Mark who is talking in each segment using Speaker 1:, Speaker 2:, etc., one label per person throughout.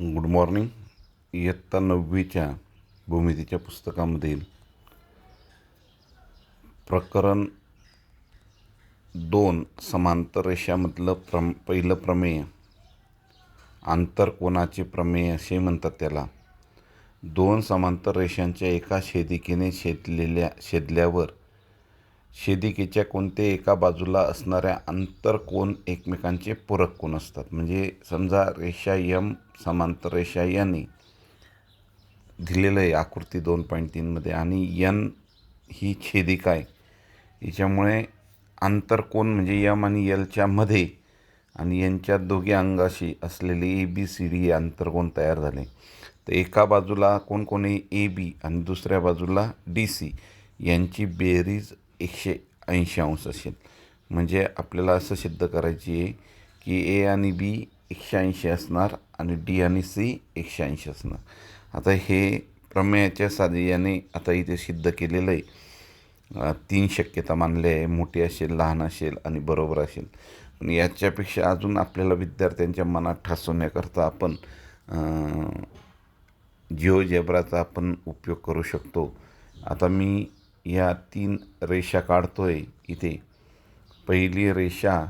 Speaker 1: Good morning इयत्ता नववीच्या भूमितीच्या पुस्तकामधील प्रकरण दोन समांतर रेषामधलं प्रम पहिलं प्रमेय आंतरकोनाचे प्रमेय असे म्हणतात त्याला. दोन समांतर रेषांच्या एका छेदिकेने छेदलेल्या छेदल्यावर छेदिकेच्या कोणत्याही एका बाजूला असणाऱ्या आंतरकोन एकमेकांचे पूरक कोन असतात? म्हणजे समजा रेषा यम समांतर रेषा याने दिलेलं आहे आकृती दोन पॉईंट तीनमध्ये आणि यन ही छेदिका आहे याच्यामुळे आंतरकोन म्हणजे यम आणि यलच्या मध्ये आणि यांच्या दोघी अंगाशी असलेले ए बी सी डी हे आंतरकोन तयार झाले. तर एका बाजूला कोणकोणी ए बी आणि दुसऱ्या बाजूला डी सी यांची बेरीज एकशे ऐंशी अंश असेल. म्हणजे आपल्याला असं सिद्ध करायची आहे की ए आणि बी एकशे ऐंशी असणार आणि डी आणि सी एकशे ऐंशी असणार. आता हे प्रमेयाच्या साध्याने आता इथे सिद्ध केलेलं आहे. तीन शक्यता मानल्या आहे. मोठी असेल लहान असेल आणि बरोबर असेल. पण याच्यापेक्षा अजून आपल्याला विद्यार्थ्यांच्या मनात ठसवण्याकरता आपण जिओ जेब्राचा आपण उपयोग करू शकतो. आता मी या तीन रेषा काढतो आहे इथे. पहिली रेषा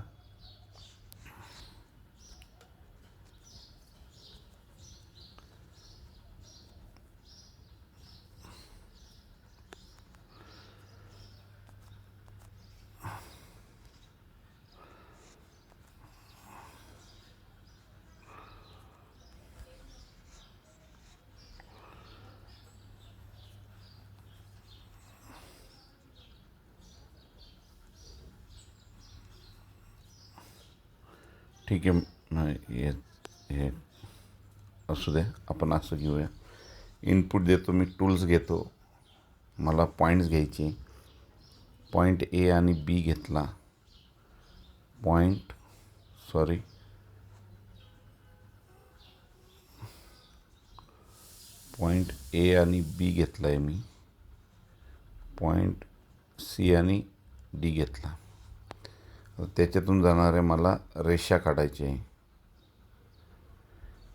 Speaker 1: ठीक आहे. हे हे असू द्या आपण असं घेऊया. इनपुट देतो मी टूल्स घेतो. मला पॉईंट्स घ्यायचे. पॉईंट ए आणि बी घेतला. पॉईंट सॉरी पॉईंट ए आणि बी घेतला आहे मी. पॉईंट सी आणि डी घेतला. त्याच्यातून जाणाऱ्या मला रेषा काढायची आहे.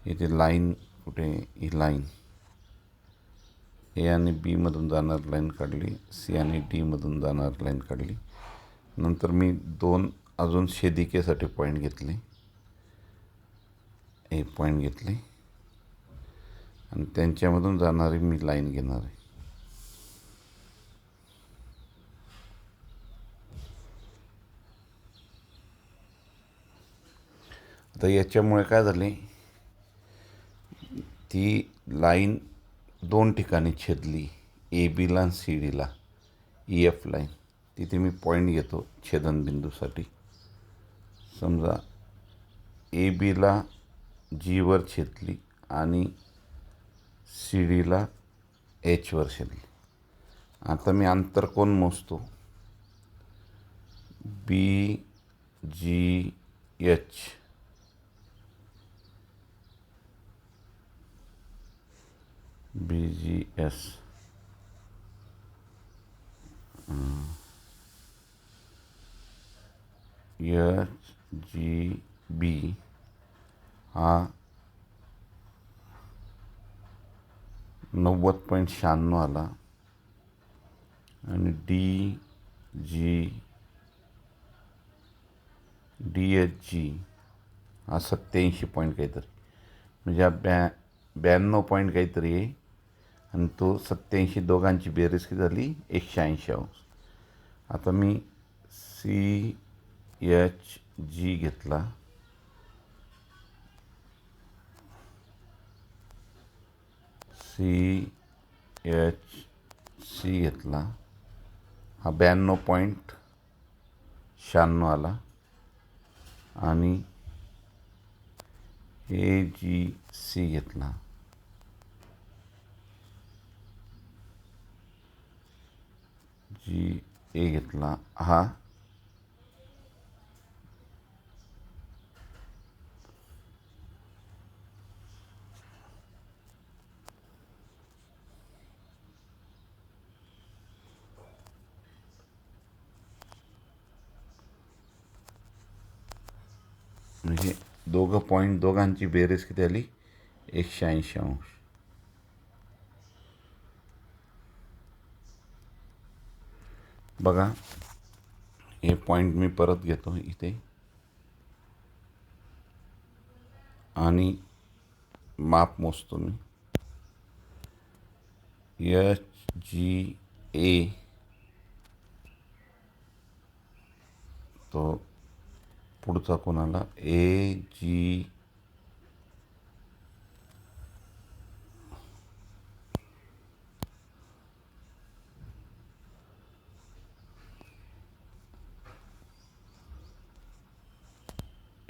Speaker 1: इथे लाईन कुठे ही लाईन ए आणि बीमधून जाणार लाईन काढली. सी आणि डीमधून जाणार लाईन काढली. नंतर मी दोन अजून शेदिकेसाठी पॉईंट घेतले. हे पॉईंट घेतले. आणि त्यांच्यामधून जाणारी मी लाईन घेणार आहे. तर याच्यामुळे काय झाले? ती लाईन दोन ठिकाणी छेदली ए बीला आणि सी डीला ई एफ लाईन. तिथे मी पॉईंट घेतो छेदनबिंदूसाठी. समजा ए बीला जीवर छेदली आणि सी डीला एचवर छेदली. आता मी आंतरकोन मोजतो? B G H B G S H G B हा. नव्वद पॉईंट शहाण्णव आला. आणि D G D H G हा सत्याऐंशी पॉईंट काहीतरी. म्हणजे हा ब्या ब्याण्णव पॉईंट काहीतरी आहे. आणि तो सत्याऐंशी दोघांची बेरीज किती झाली एकशे ऐंशी अंश आता मी सी एच जी घेतला. सी एच सी घेतला. हा ब्याण्णव पॉईंट शहाण्णव आला. आणि ए जी सी घेतला. जी ए घेतला. हा. म्हणजे दोघं पॉईंट दोघांची बेरीज किती आली? एकशे ऐंशी अंश. बघा. हे पॉईंट मी परत घेतो इथे. आणि माप मोजतो मी. एच जी ए तो पुढचा कोणाला? A G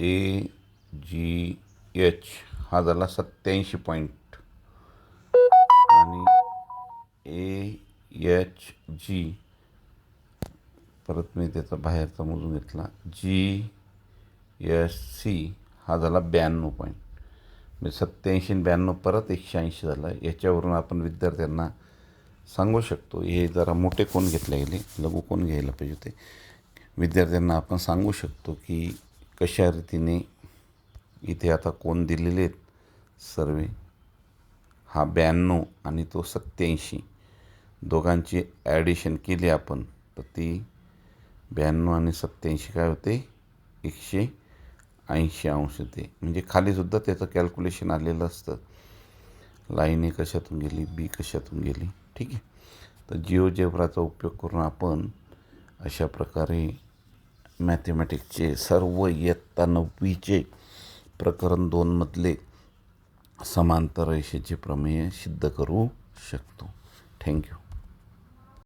Speaker 1: A G H. हा झाला सत्याऐंशी पॉईंट. आणि ए एच जी. परत मी त्याचा बाहेरचा मोजून घेतला. जी एस सी हा झाला ब्याण्णव पॉईंट. म्हणजे सत्याऐंशी आणि ब्याण्णव परत एकशे ऐंशी झाला. याच्यावरून आपण विद्यार्थ्यांना सांगू शकतो. हे जरा मोठे कोण घेतले गेले? लघु कोण घ्यायला पाहिजे होते? विद्यार्थ्यांना आपण सांगू शकतो की कशा रीतीने इथे आता कोण दिलेले आहेत सर्वे? हा ब्याण्णव आणि तो सत्याऐंशी दोघांची ॲडिशन केली आपण तर ती ब्याण्णव आणि सत्याऐंशी काय होते? एकशे ऐंशी अंश होते. म्हणजे खालीसुद्धा त्याचं कॅल्क्युलेशन आलेलं असतं. लाईन ए कशातून गेली? बी कशातून गेली? ठीक आहे. तर जिओ जेवराचा उपयोग करून आपण अशा प्रकारे मॅथमॅटिक्सचे सर्व इयत्ता नववीचे प्रकरण दोनमधले समांतर रेषेचे प्रमेय सिद्ध करू शकतो. थँक्यू